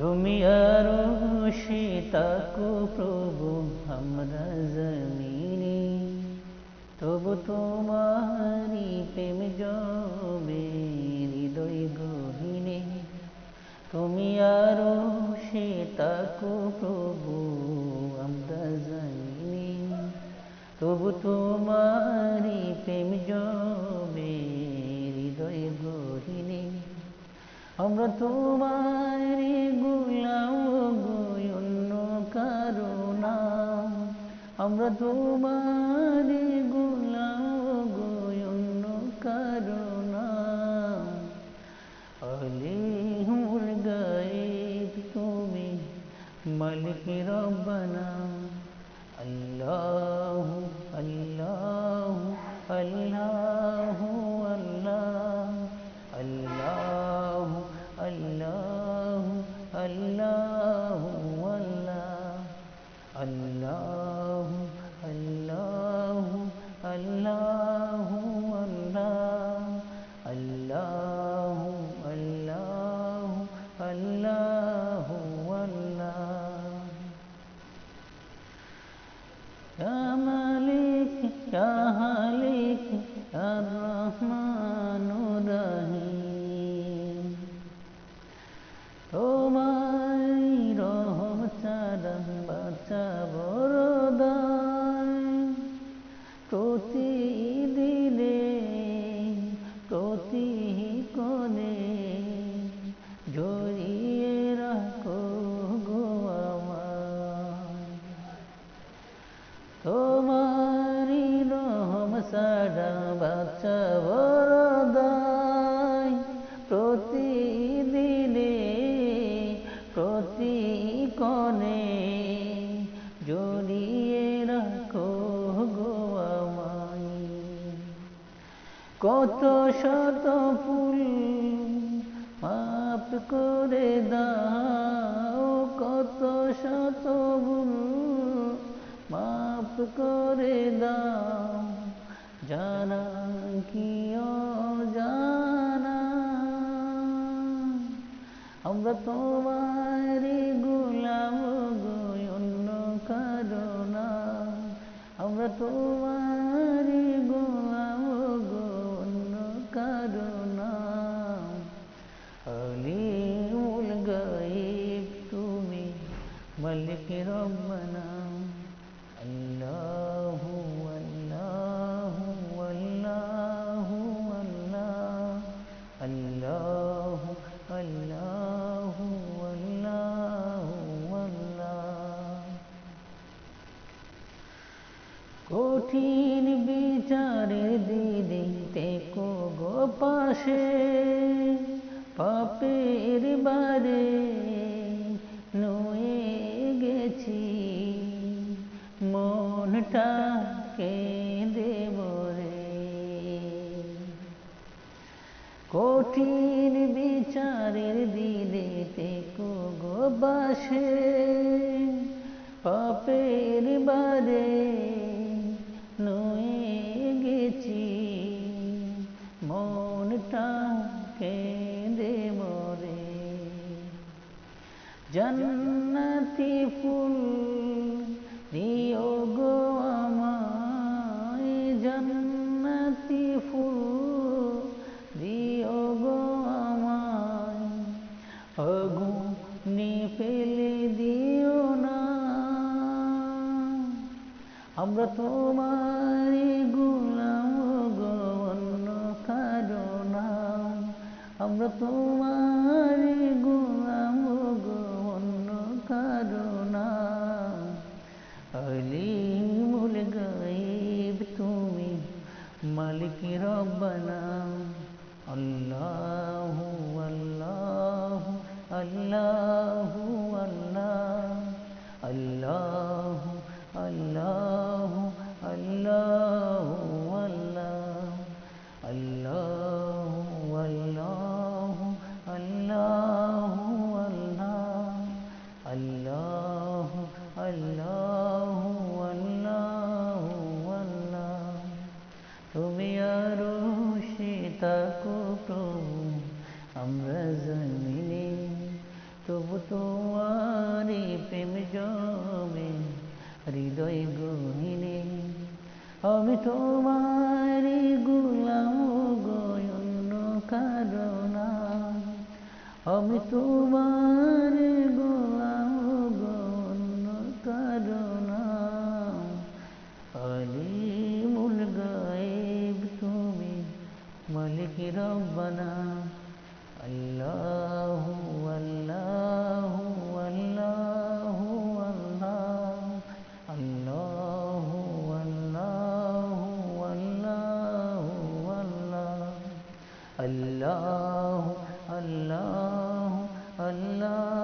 তুমি আরও সীতাকু প্রভু, আমরা জমিনে। তবু তোমারি প্রেম জমে, হৃদয় গহিনে। তুমি আরও সীতাকু প্রভু, আমরা জানি তবু তোমারি প্রেম জমে, হৃদয় গহিনে। আমরা তোমারি গুলাম অন্য কারণা। আমরা তোমারি গুলাম অন্য কারণা। আলিহুল গায়েব তুমি মালিক রব্বানা। माले शिक्षा সারা বাচ্চা বরদাই প্রতিদিনে প্রতি কনে জড়িয়ে রাখো গো কত শত ফুল মাপ করে দাও, কত শত ভুল মাপ করে দাও। জানা কি জানা আমরা তোমার গুলাম গো অন্য কারণা আমরা তোমারি কঠিন বিচারের দিদিতে গো পাশে, পাপের বারে নুয়ে গেছি। মনটা কেঁদে মরে। কঠিন বিচারের দিদিতে গো বাসে পাপের বারে জন্নতি ফুল, দিও গো আমায় জন্নতি ফুল, দিও গো আমায়। আগুনে ফেলে দিও না। আমরা তোমারি গুলাম গো অন্য কারণা আমরা তোমারি ربنا তাকো প্রভু, আমরা জন্মিলে তবু তোমারি প্রেম জমে, হৃদয় গহিনে। আমি তোমার গুলাম গয়ন কারণ আমি তোমার ربنا. اللہ اللہ اللہ اللہ اللہ اللہ اللہ اللہ اللہ اللہ